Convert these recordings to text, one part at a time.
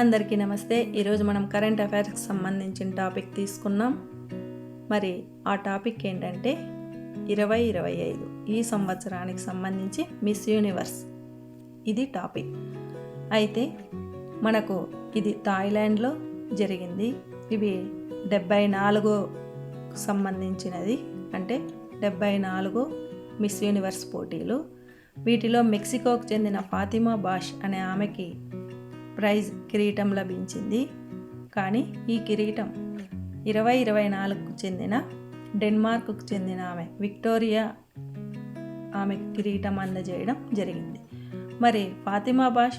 అందరికీ నమస్తే. ఈరోజు మనం కరెంట్ అఫైర్స్కి సంబంధించిన టాపిక్ తీసుకున్నాం. మరి ఆ టాపిక్ ఏంటంటే ఇరవై ఇరవై ఐదు ఈ సంవత్సరానికి సంబంధించి మిస్ యూనివర్స్. ఇది టాపిక్. అయితే మనకు ఇది థాయిలాండ్లో జరిగింది. ఇవి డెబ్బై నాలుగో సంబంధించినది. అంటే డెబ్బై నాలుగు మిస్ యూనివర్స్ పోటీలు. వీటిలో మెక్సికోకు చెందిన ఫాతిమా బాష్ అనే ఆమెకి ప్రైజ్ కిరీటం లభించింది. కానీ ఈ కిరీటం ఇరవై ఇరవై నాలుగుకు చెందిన డెన్మార్క్కు చెందిన ఆమె విక్టోరియా ఆమె కిరీటం అందజేయడం జరిగింది. మరి ఫాతిమా బాష్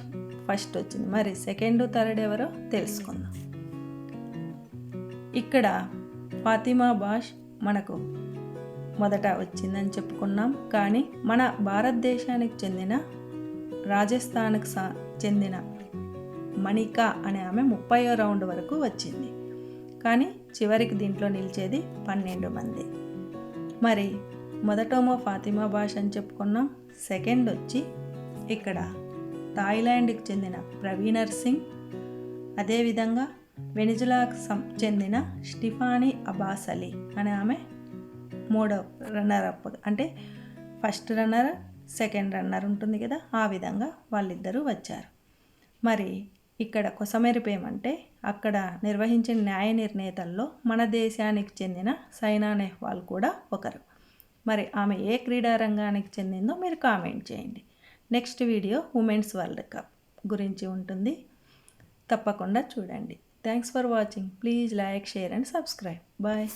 ఫస్ట్ వచ్చింది. మరి సెకండ్ థర్డ్ ఎవరో తెలుసుకుందాం. ఇక్కడ ఫాతిమా బాష్ మనకు మొదట వచ్చిందని చెప్పుకున్నాం. కానీ మన భారతదేశానికి చెందిన రాజస్థాన్కు సా చెందిన మణిక అనే ఆమె ముప్పయో రౌండ్ వరకు వచ్చింది. కానీ చివరికి దీంట్లో నిలిచేది పన్నెండు మంది. మరి మొదటోమో ఫాతిమా భాష అని చెప్పుకున్నాం సెకండ్ వచ్చి ఇక్కడ థాయిలాండ్కి చెందిన ప్రవీణర్ సింగ్ అదేవిధంగా వెనిజులాకు సం చెందిన స్టిఫానీ అబాస్ అలీ అనే ఆమె మూడో రన్నర్ అప్ అంటే ఫస్ట్ రన్నర్ సెకండ్ రన్నర్ ఉంటుంది కదా ఆ విధంగా వాళ్ళిద్దరూ వచ్చారు. మరి ఇక్కడ కొసమెరిపేమంటే ఏమంటే అక్కడ నిర్వహించిన న్యాయ నిర్ణేతల్లో మన దేశానికి చెందిన సైనా నెహ్వాల్ కూడా ఒకరు. మరి ఆమె ఏ క్రీడా రంగానికి చెందిందో మీరు కామెంట్ చేయండి. Next video women's world cup గురించి ఉంటుంది. తప్పకుండా చూడండి. Thanks for watching. Please like share and subscribe. Bye.